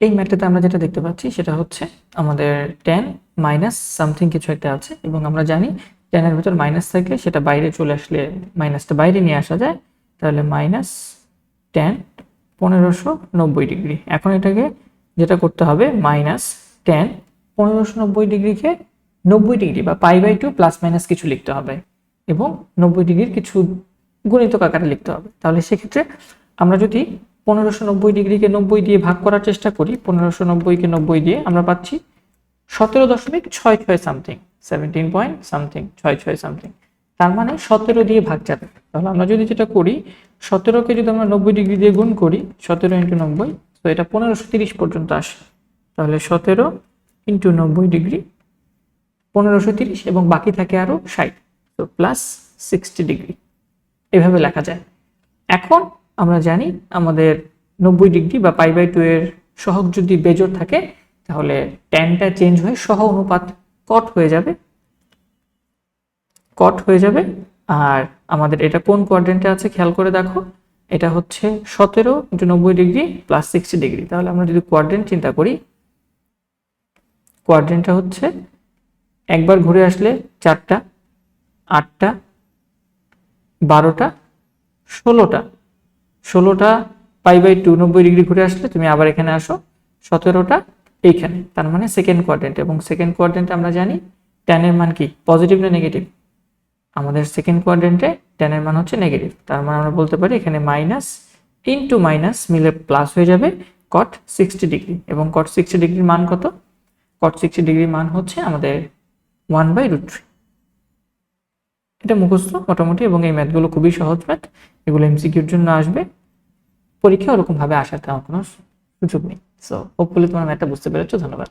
এই ম্যাথটাতে আমরা যেটা দেখতে পাচ্ছি সেটা হচ্ছে আমাদের টেন মাইনাস সামথিং কিছু একটা আছে এবং আমরা জানি টেনের ভিতর মাইনাস থাকলে সেটা বাইরে চলে আসলে মাইনাসটা বাইরে নিয়ে আসা যায়, তাহলে মাইনাস টেন পনেরোশো নব্বই ডিগ্রি। এখন এটাকে যেটা করতে হবে মাইনাস টেন পনেরোশো নব্বই ডিগ্রিকে নব্বই ডিগ্রি বা pi by two plus minus কিছু লিখতে হবে এবং নব্বই ডিগ্রির কিছু গণিতক আকারে লিখতে হবে। তাহলে সেক্ষেত্রে আমরা যদি পনেরোশো নব্বই ডিগ্রিকে নব্বই দিয়ে ভাগ করার চেষ্টা করি, পনেরোশো নব্বইকে নব্বই দিয়ে আমরা পাচ্ছি সতেরো দশমিক ছয় ছয় সামথিং সেভেন্টিন পয়েন্ট সামথিং ছয় ছয় সামথিং তার মানে সতেরো দিয়ে ভাগ যাবে। তাহলে আমরা যদি যেটা করি, সতেরোকে যদি আমরা নব্বই ডিগ্রি দিয়ে গুণ করি, সতেরো ইন্টু নব্বই, তো এটা পনেরোশো তিরিশ পর্যন্ত আসে। তাহলে সতেরো ইন্টু নব্বই ডিগ্রি, পনেরোশো তিরিশ এবং বাকি থাকে আরও ষাট, তো প্লাস সিক্সটি ডিগ্রি। এভাবে লেখা যায়। এখন আমরা জানি আমাদের নব্বই ডিগ্রি বা পাই বাই টু এর সহগ যদি বেজোর থাকে, তাহলে ট্যানটা চেঞ্জ হয়ে সহ অনুপাত কট হয়ে যাবে। কট হয়ে যাবে। আর আমাদের এটা কোন কোয়াড্রেন্টে আছে খেয়াল করে দেখো, এটা হচ্ছে সতেরো ইন্টু নব্বই ডিগ্রি প্লাস সিক্সটি ডিগ্রি। তাহলে আমরা যদি কোয়াড্রেন্ট চিন্তা করি কোয়াড্রেন্টটা হচ্ছে একবার ঘুরে আসলে চারটা, আটটা, বারোটা, ষোলোটা। ষোলোটা পাই বাই টু, নব্বই ডিগ্রি ঘুরে আসলে তুমি আবার এখানে আসো। সতেরোটা এইখানে, তার মানে সেকেন্ড কোয়াড্রেন্ট এবং সেকেন্ড কোয়াড্রেন্ট আমরা জানি ট্যানের মান কি? পজিটিভ না নেগেটিভ আমাদের সেকেন্ড কোয়াড্রেন্টে ট্যানের মান হচ্ছে নেগেটিভ তার মানে আমরা বলতে পারি এখানে মাইনাস ইন্টু মাইনাস মিলে প্লাস হয়ে যাবে কট সিক্সটি ডিগ্রি এবং কট সিক্সটি ডিগ্রির মান কত? কট সিক্সটি ডিগ্রির মান হচ্ছে আমাদের ওয়ান বাই রুট থ্রি এটা মুখস্থ মোটামুটি এবং এই ম্যাথগুলো খুবই সহজ ম্যাথ এগুলো এমসিকিউর জন্য আসবে। পরীক্ষা ওরকমভাবে আসার তেমন কোনো সুযোগ নেই। সো হোপফুলি তোমার ম্যাথটা বুঝতে পেরেছ ধন্যবাদ।